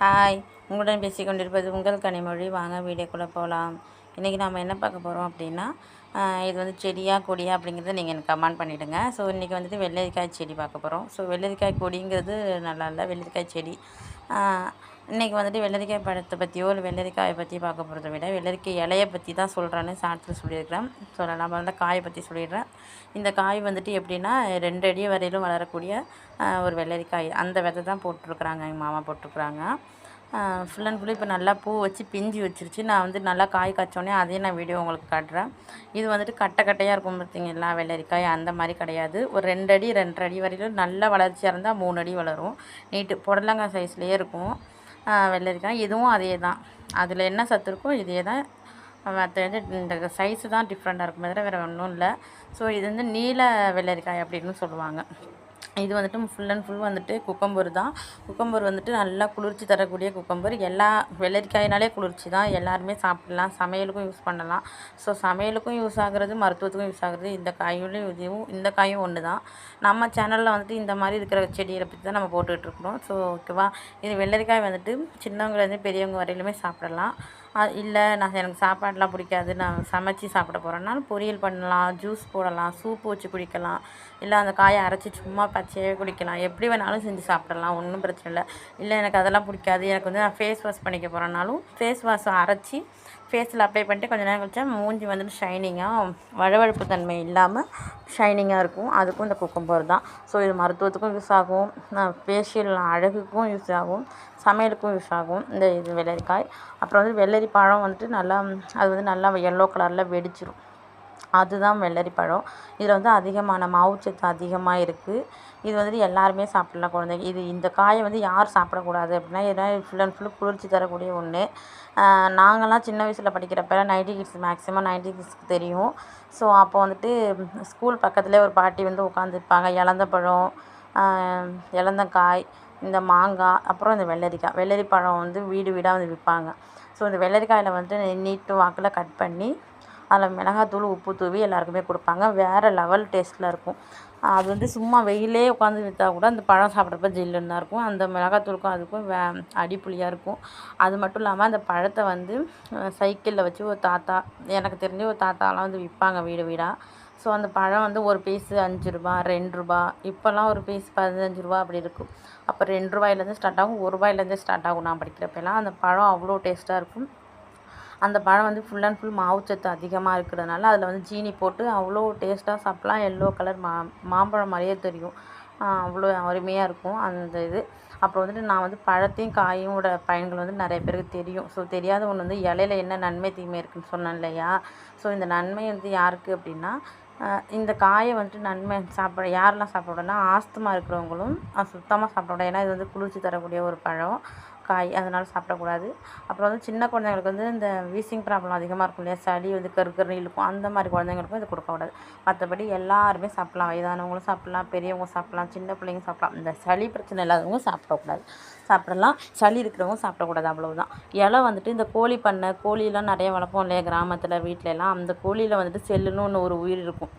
Hi. உங்களுடன் பேசிக்கொண்டிருப்பது உங்கள் கனிமொழி. வாங்க வீடியோக்குள்ளே போகலாம் இன்றைக்கி நாம் என்ன பார்க்க போகிறோம் அப்படின்னா இது வந்து செடியா கொடியா அப்படிங்கிறத நீங்கள் எனக்கு கமெண்ட் பண்ணிவிடுங்க ஸோ இன்றைக்கி வந்துட்டு வெள்ளரிக்காய் செடி பார்க்க போகிறோம் ஸோ வெள்ளரிக்காய் கொடிங்கிறது நல்லா இல்லை வெள்ளரிக்காய் செடி இன்றைக்கி வந்துட்டு வெள்ளரிக்காய் பழத்தை பற்றியோ இல்லை வெள்ளரிக்காயை பற்றி பார்க்க போகிறத விட வெள்ளரிக்காய் இலையை பற்றி தான் சொல்கிறேன்னு சாட்டில் சொல்லியிருக்கிறேன். ஸோ நான் வந்து காயை பற்றி சொல்லிடுறேன். இந்த காய் வந்துட்டு எப்படின்னா ரெண்டு அடி வரையிலும் வளரக்கூடிய ஒரு வெள்ளரிக்காய். அந்த விதை தான் போட்டிருக்குறாங்க எங்கள் மாமா போட்டிருக்குறாங்க. ஃபுல் அண்ட் ஃபுல்லு இப்போ நல்லா பூ வச்சு பிஞ்சு வச்சிருச்சு. நான் வந்து நல்லா காய் காய்ச்சோன்னே அதையும் நான் வீடியோ உங்களுக்கு காட்டுறேன். இது வந்துட்டு கட்டை கட்டையாக இருக்கும் பார்த்தீங்களா வெள்ளரிக்காய்? அந்த மாதிரி கிடையாது. ஒரு ரெண்டு அடி ரெண்டரை அடி வரையிலும் நல்லா வளர்ச்சியாக இருந்தால் மூணு அடி வளரும். நீட்டு புடலங்காய் சைஸ்லேயே இருக்கும். வெள்ளரிக்காய் இதுவும் அதே தான் அதில் என்ன சத்து இருக்கோ இதே தான் மற்ற இது இந்த சைஸு தான் டிஃப்ரெண்ட்டாக இருக்கும். தவிர வேறு ஒன்றும் இல்லை. ஸோ இது வந்து நீல வெள்ளரிக்காய் அப்படின்னு சொல்லுவாங்க. இது வந்துட்டு ஃபுல் அண்ட் ஃபுல் வந்துட்டு குக்கம்பர் தான். குக்கம்பர் வந்துட்டு நல்லா குளிர்ச்சி தரக்கூடிய குக்கம்பர் எல்லா வெள்ளரிக்காயினாலே குளிர்ச்சி தான். எல்லாருமே சாப்பிடலாம். சமையலுக்கும் யூஸ் பண்ணலாம். ஸோ சமையலுக்கும் யூஸ் ஆகுறது மருத்துவத்துக்கும் யூஸ் ஆகுறது இந்த காயும் இதுவும் இந்த காயும் ஒன்று தான். நம்ம சேனலில் வந்துட்டு இந்த மாதிரி இருக்கிற செடிகளை பற்றி தான் நம்ம போட்டுட்ருக்குறோம் ஸோ ஓகேவா இது வெள்ளரிக்காய் வந்துட்டு சின்னவங்கலேருந்து பெரியவங்க வரையிலுமே சாப்பிடலாம். இல்லை நான் எனக்கு சாப்பாடெலாம் பிடிக்காது. நான் சமைச்சு சாப்பிட போகிறேன்னாலும் பொரியல் பண்ணலாம் ஜூஸ் போடலாம் சூப் வச்சு குடிக்கலாம். இல்லை அந்த காயை அரைச்சி சும்மா பச்சையே குடிக்கலாம். எப்படி வேணாலும் செஞ்சு சாப்பிடலாம். ஒன்றும் பிரச்சனை இல்லை. இல்லை எனக்கு அதெல்லாம் பிடிக்காது. எனக்கு வந்து நான் ஃபேஸ் வாஷ் பண்ணிக்க போகிறேன்னாலும் ஃபேஸ் வாஷை அரைச்சி ஃபேஸில் அப்ளை பண்ணிட்டு கொஞ்ச நேரம் கழிச்சா மூஞ்சி வந்துட்டு ஷைனிங்காக வழவழப்பு தன்மை இல்லாமல் ஷைனிங்காக இருக்கும். அதுக்கும் இந்த குக்கம்பர் தான். ஸோ இது மருத்துவத்துக்கும் யூஸ் ஆகும். ஃபேஷியல் அழகுக்கும் யூஸ் ஆகும். சமையலுக்கும் யூஸ் ஆகும். இந்த இது வெள்ளரிக்காய். அப்புறம் வந்து வெள்ளை வெள்ளரி பழம் வந்துட்டு நல்லா அது வந்து நல்லா எல்லோ கலரில் வெடிச்சிடும் அதுதான் வெள்ளரி பழம் இதில் வந்து அதிகமான மாவுச்சத்து அதிகமாக இருக்குது இது வந்துட்டு எல்லாருமே சாப்பிட்லாம் குழந்தைங்க. இது இந்த காயை வந்து யார் சாப்பிடக்கூடாது அப்படின்னா ஏன்னா ஃபுல் அண்ட் ஃபுல்லு குளிர்ச்சி தரக்கூடிய ஒன்று நாங்கள்லாம் சின்ன வயசில் படிக்கிறப்ப நைன்டி கிட்ஸ் மேக்ஸிமம் நைன்டி கிட்ஸ்க்கு தெரியும். ஸோ அப்போ வந்துட்டு ஸ்கூல் பக்கத்துலேயே ஒரு பாட்டி வந்து உட்காந்துருப்பாங்க இலந்த பழம் இலந்தக்காய் இந்த மாங்காய் அப்புறம் இந்த வெள்ளரிக்காய். வெள்ளரி பழம் வந்து வீடு வீடாக வந்து விற்பாங்க ஸோ இந்த வெள்ளரிக்காயில் வந்துட்டு நீட்டு வாக்கில் கட் பண்ணி அதில் மிளகாத்தூள் உப்பு தூவி எல்லாருக்குமே கொடுப்பாங்க. வேறு லெவல் டேஸ்ட்டில் இருக்கும். அது வந்து சும்மா வெயிலே உட்காந்து விற்றா கூட அந்த பழம் சாப்பிட்றப்ப ஜில்லுன்னு தான் இருக்கும். அந்த மிளகாத்தூளுக்கும் அதுக்கும் வே அடிப்புளியாக இருக்கும். அது மட்டும் இல்லாமல் அந்த பழத்தை வந்து சைக்கிளில் வச்சு ஒரு தாத்தா எனக்கு தெரிஞ்ச ஒரு தாத்தாலாம் வந்து விற்பாங்க வீடு வீடாக ஸோ அந்த பழம் வந்து ஒரு பீஸு அஞ்சு ரூபா ரெண்டு ரூபா இப்போல்லாம் ஒரு பீஸ் பதினஞ்சு ரூபா அப்படி இருக்கும். அப்போ ரெண்டு ரூபாயிலேருந்து ஸ்டார்ட் ஆகும் ஒரு ரூபாயிலேருந்து ஸ்டார்ட் ஆகும் நான் படிக்கிறப்பெல்லாம். அந்த பழம் அவ்வளோ டேஸ்ட்டாக இருக்கும். அந்த பழம் வந்து ஃபுல் அண்ட் ஃபுல் மாவுச்சத்து அதிகமாக இருக்கிறதுனால அதில் வந்து ஜீனி போட்டு அவ்வளோ டேஸ்ட்டாக சாப்பிட்லாம். எல்லோ கலர் மா மாம்பழம் மாதிரியே தெரியும். அவ்வளோ அருமையாக இருக்கும் அந்த இது. அப்புறம் வந்துட்டு நான் வந்து பழத்தையும் காயோட பயன்கள் வந்து நிறைய பேருக்கு தெரியும். ஸோ தெரியாத ஒன்று வந்து இலையில என்ன நன்மை தீமை இருக்குன்னு சொன்னேன் இல்லையா? ஸோ இந்த நன்மை வந்து யாருக்கு அப்படின்னா இந்த காயை வந்துட்டு நன்மை சாப்பிட யாரெல்லாம் சாப்பிடக்கூடாதுன்னா ஆஸ்துமா இருக்கிறவங்களும் சுத்தமாக சாப்பிடக்கூடாது ஏன்னா இது வந்து குளிர்ச்சி தரக்கூடிய ஒரு பழம். காய் அதனால் சாப்பிடக்கூடாது. அப்புறம் வந்து சின்ன குழந்தைங்களுக்கு வந்து இந்த வீசிங் ப்ராப்ளம் அதிகமாக இருக்கும் இல்லையா? சளி வந்து கருக்கருன்னு இழுக்கும். அந்த மாதிரி குழந்தைங்களுக்கும் இது கொடுக்கக்கூடாது. மற்றபடி எல்லாருமே சாப்பிட்லாம். வயதானவங்களும் சாப்பிட்லாம் பெரியவங்க சாப்பிட்லாம் சின்ன பிள்ளைங்க சாப்பிட்லாம். இந்த சளி பிரச்சனை இல்லாதவங்க சாப்பிடக்கூடாது. சாப்பிடலாம். சளி இருக்கிறவங்க சாப்பிடக்கூடாது அவ்வளவுதான். இலை வந்துட்டு இந்த கோழி பண்ணை கோழிலாம் நிறைய வளர்ப்போம் இல்லையா? கிராமத்தில் வீட்டிலலாம் அந்த கோழியில் வந்துட்டு செல்லுன்னு ஒன்று ஒரு உயிர் இருக்கும்.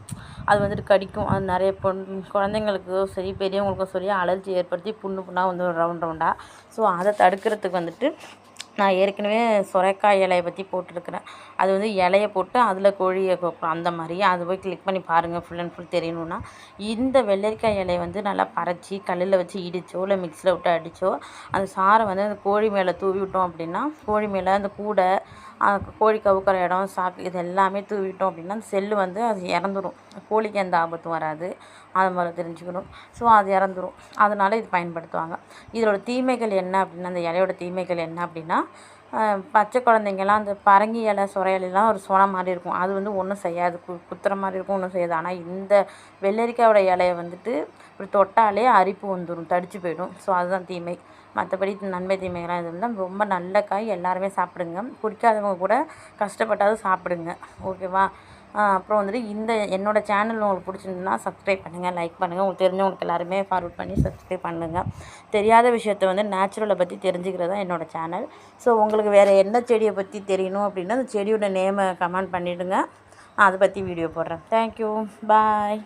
அது வந்துட்டு கடிக்கும். அது நிறைய பொன் குழந்தைங்களுக்கும் சரி பெரியவங்களுக்கும் சரி அலர்ஜி ஏற்படுத்தி புண்ணு புண்ணாக வந்து ரவுண்ட் ரவுண்டாக ஸோ அதை தடுக்க வறுக்கிறதுக்கு வந்துட்டு நான் ஏற்கனவே சுரைக்காய் இலையை பற்றி போட்டிருக்கிறேன். அது வந்து இலையை போட்டு அதில் கோழியை கோக்கும் அந்த மாதிரி அது போய் கிளிக் பண்ணி பாருங்கள் ஃபுல் அண்ட் ஃபுல் தெரியணுன்னா இந்த வெள்ளரிக்காய் இலையை வந்து நல்லா பறச்சி கல்லில் வச்சு இடித்தோ இல்லை மிக்ஸியில் விட்டு அடித்தோ அந்த சாறை வந்து அந்த கோழி மேலே தூவி விட்டோம் அப்படின்னா கோழி மேலே அந்த கூடை கோழி கவுக்கிற இடம் சாக்கு இது எல்லாமே தூவிட்டோம் அப்படின்னா அந்த செல்லு வந்து அது இறந்துரும். கோழிக்கு எந்த ஆபத்தும் வராது. அது மாதிரி தெரிஞ்சுக்கணும். ஸோ அது இறந்துரும். அதனால் இது பயன்படுத்துவாங்க. இதோட தீமைகள் என்ன அப்படின்னா அந்த இலையோட தீமைகள் என்ன அப்படின்னா பச்சை குழந்தைங்கலாம் அந்த பரங்கி இலை சுரை இலைலாம் ஒரு சொன மாதிரி இருக்கும். அது வந்து ஒன்றும் செய்யாது. கு குத்துற மாதிரி இருக்கும் ஒன்றும் செய்யாது. ஆனால் இந்த வெள்ளரிக்காயோட இலைய வந்துட்டு இப்படி தொட்டாலே அரிப்பு வந்துடும் தடிச்சு போயிடும். ஸோ அதுதான் தீமை. மற்றபடி நன்மை தீமைகள்லாம் இது இருந்தால் ரொம்ப நல்ல காய். எல்லாருமே சாப்பிடுங்க. பிடிக்காதவங்க கூட கஷ்டப்பட்டாவது சாப்பிடுங்க. ஓகேவா அப்புறம் வந்துட்டு இந்த என்னோடய சேனல் உங்களுக்கு பிடிச்சிருந்துன்னா சப்ஸ்கிரைப் பண்ணுங்கள் லைக் பண்ணுங்கள் உங்களுக்கு தெரிஞ்சவங்களுக்கு எல்லாருமே ஃபார்வர்ட் பண்ணி சப்ஸ்கிரைப் பண்ணுங்கள் தெரியாத விஷயத்தை வந்து நேச்சுரலை பற்றி தெரிஞ்சுக்கிறது தான் என்னோடய சேனல் ஸோ உங்களுக்கு வேறு என்ன செடியை பற்றி தெரியணும் அப்படின்னா அந்த செடியோட நேமை கமெண்ட் பண்ணிவிடுங்க அதை பற்றி வீடியோ போடுறேன். Thank you bye